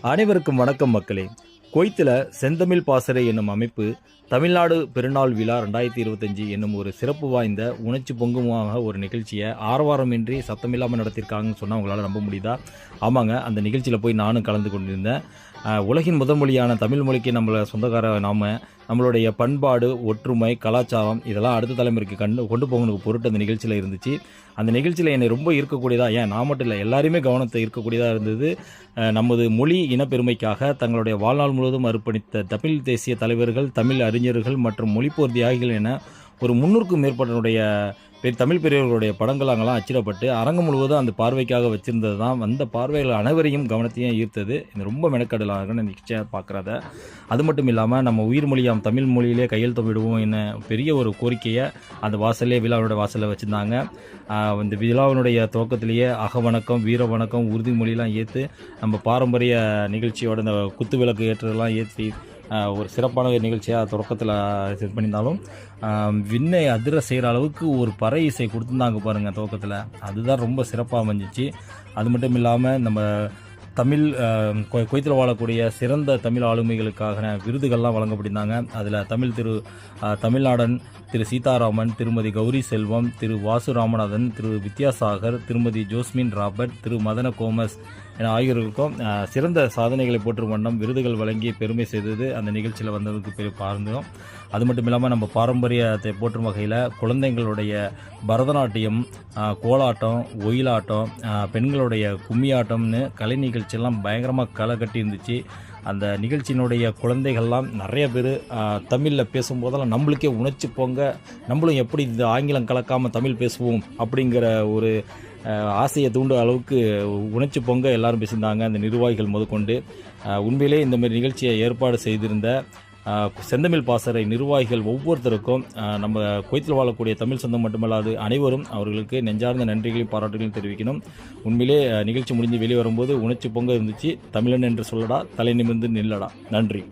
அனைவருக்கும் வணக்கம் மக்களே. கொய்த்தில் செந்தமிழ் பாசறை என்னும் அமைப்பு தமிழ்நாடு பெருநாள் விழா ரெண்டாயிரத்தி இருபத்தஞ்சி என்னும் ஒரு சிறப்பு வாய்ந்த உணர்ச்சி பொங்குமாக ஒரு நிகழ்ச்சியை ஆரவாரமின்றி சத்தமில்லாமல் நடத்தியிருக்காங்கன்னு சொன்னால் உங்களால் நம்ப முடியுதா? ஆமாங்க அந்த நிகழ்ச்சியில் போய் நானும் கலந்து கொண்டிருந்தேன். உலகின் முதல் மொழியான தமிழ் மொழிக்கு நம்மளை சொந்தக்கார நாம நம்மளுடைய பண்பாடு ஒற்றுமை கலாச்சாரம் இதெல்லாம் அடுத்த தலைமுறைக்கு கண்டு கொண்டு போகணுக்கு பொருட்டு அந்த நிகழ்ச்சியில் இருந்துச்சு. அந்த நிகழ்ச்சியில் என்னை ரொம்ப இருக்கக்கூடியதாக ஏன் நான் மட்டும் இல்லை எல்லாருமே கவனத்தை இருக்கக்கூடியதாக இருந்தது. நமது மொழி இனப்பெருமைக்காக தங்களுடைய வாழ்நாள் முழு முழுவதும் அர்ப்பணித்த தமிழ் தேசிய தலைவர்கள் தமிழ் அறிஞர்கள் மற்றும் மொழிப்போர் தியாகிகள் என ஒரு முன்னூறுக்கும் மேற்பட்டனுடைய பெ- தமிழ் பெரியவர்களுடைய படங்கள் அங்கெல்லாம் அச்சிடப்பட்டு அரங்கம் முழுவதும் அந்த பார்வைக்காக வச்சுருந்தது தான். வந்த பார்வைகள் அனைவரையும் கவனத்தையும் ஈர்த்தது. இது ரொம்ப மெனக்கடலாக நிச்சயம் பார்க்குறத. அது மட்டும் இல்லாமல் நம்ம உயிர் மொழியாம் தமிழ் மொழியிலே கையெழுத்து விடுவோம் என்ன பெரிய ஒரு கோரிக்கையை அந்த வாசலே விழாவோட வாசலில் வச்சுருந்தாங்க. இந்த விழாவினுடைய துவக்கத்திலேயே அக வணக்கம் வீர வணக்கம் உறுதிமொழிலாம் ஏற்று நம்ம பாரம்பரிய நிகழ்ச்சியோட இந்த குத்து விளக்கு ஏற்றதெல்லாம் ஏற்றி ஒரு சிறப்பான ஒரு நிகழ்ச்சியாக தொடக்கத்தில் இது பண்ணியிருந்தாலும் விண்ணை அதிர செய்கிற அளவுக்கு ஒரு பறை இசை கொடுத்துருந்தாங்க பாருங்கள் துவக்கத்தில் அதுதான் ரொம்ப சிறப்பாக அமைஞ்சிச்சு. அது மட்டும் இல்லாமல் நம்ம தமிழ் கொ- குவைத்தில் வாழக்கூடிய சிறந்த தமிழ் ஆளுமைகளுக்கான விருதுகள்லாம் வழங்கப்பட்டிருந்தாங்க. அதில் தமிழ் திரு தமிழ்நாடன் திரு சீதாராமன் திருமதி கௌரி செல்வம் திரு வாசு ராமநாதன் திரு வித்யாசாகர் திருமதி ஜோஸ்மின் ராபர்ட் திரு மதன கோமஸ் என ஆகியோருக்கும் சிறந்த சாதனைகளை போற்றும் வண்ணம் விருதுகள் வழங்கி பெருமை செய்தது அந்த நிகழ்ச்சியில் வந்ததுக்கு பெரிய பார்ந்தோம் அது மட்டும் இல்லாமல் நம்ம பாரம்பரியத்தை போற்றும் வகையில் குழந்தைங்களுடைய பரதநாட்டியம் கோலாட்டம் ஒயிலாட்டம் பெண்களுடைய கும்மியாட்டம்னு கலை நிகழ்ச்சியெல்லாம் பயங்கரமாக களை கட்டி இருந்துச்சு. அந்த நிகழ்ச்சியினுடைய குழந்தைகள்லாம் நிறைய பேர் தமிழில் பேசும்போதெல்லாம் நம்மளுக்கே உணர்ச்சி போங்க நம்மளும் எப்படி இந்த ஆங்கிலம் கலக்காமல் தமிழ் பேசுவோம் அப்படிங்கிற ஒரு ஆசையை தூண்டும் அளவுக்கு உணர்ச்சி பொங்க எல்லாரும் பேசியிருந்தாங்க. அந்த நிர்வாகிகள் முதற்கொண்டு உண்மையிலே இந்த மாதிரி நிகழ்ச்சியை ஏற்பாடு செய்திருந்த செந்தமிழ் பாசறை நிர்வாகிகள் ஒவ்வொருத்தருக்கும் நம்ம குவைத்தில் வாழக்கூடிய தமிழ் சொந்தம் மட்டுமல்லாது அனைவரும் அவர்களுக்கு நெஞ்சார்ந்த நன்றிகளையும் பாராட்டுகளையும் தெரிவிக்கணும். உண்மையிலே நிகழ்ச்சி முடிஞ்சு வெளியே வரும்போது உணர்ச்சி பொங்க இருந்துச்சு. தமிழன் என்று சொல்லடா தலை நிமிர்ந்து நில்லடா. நன்றி.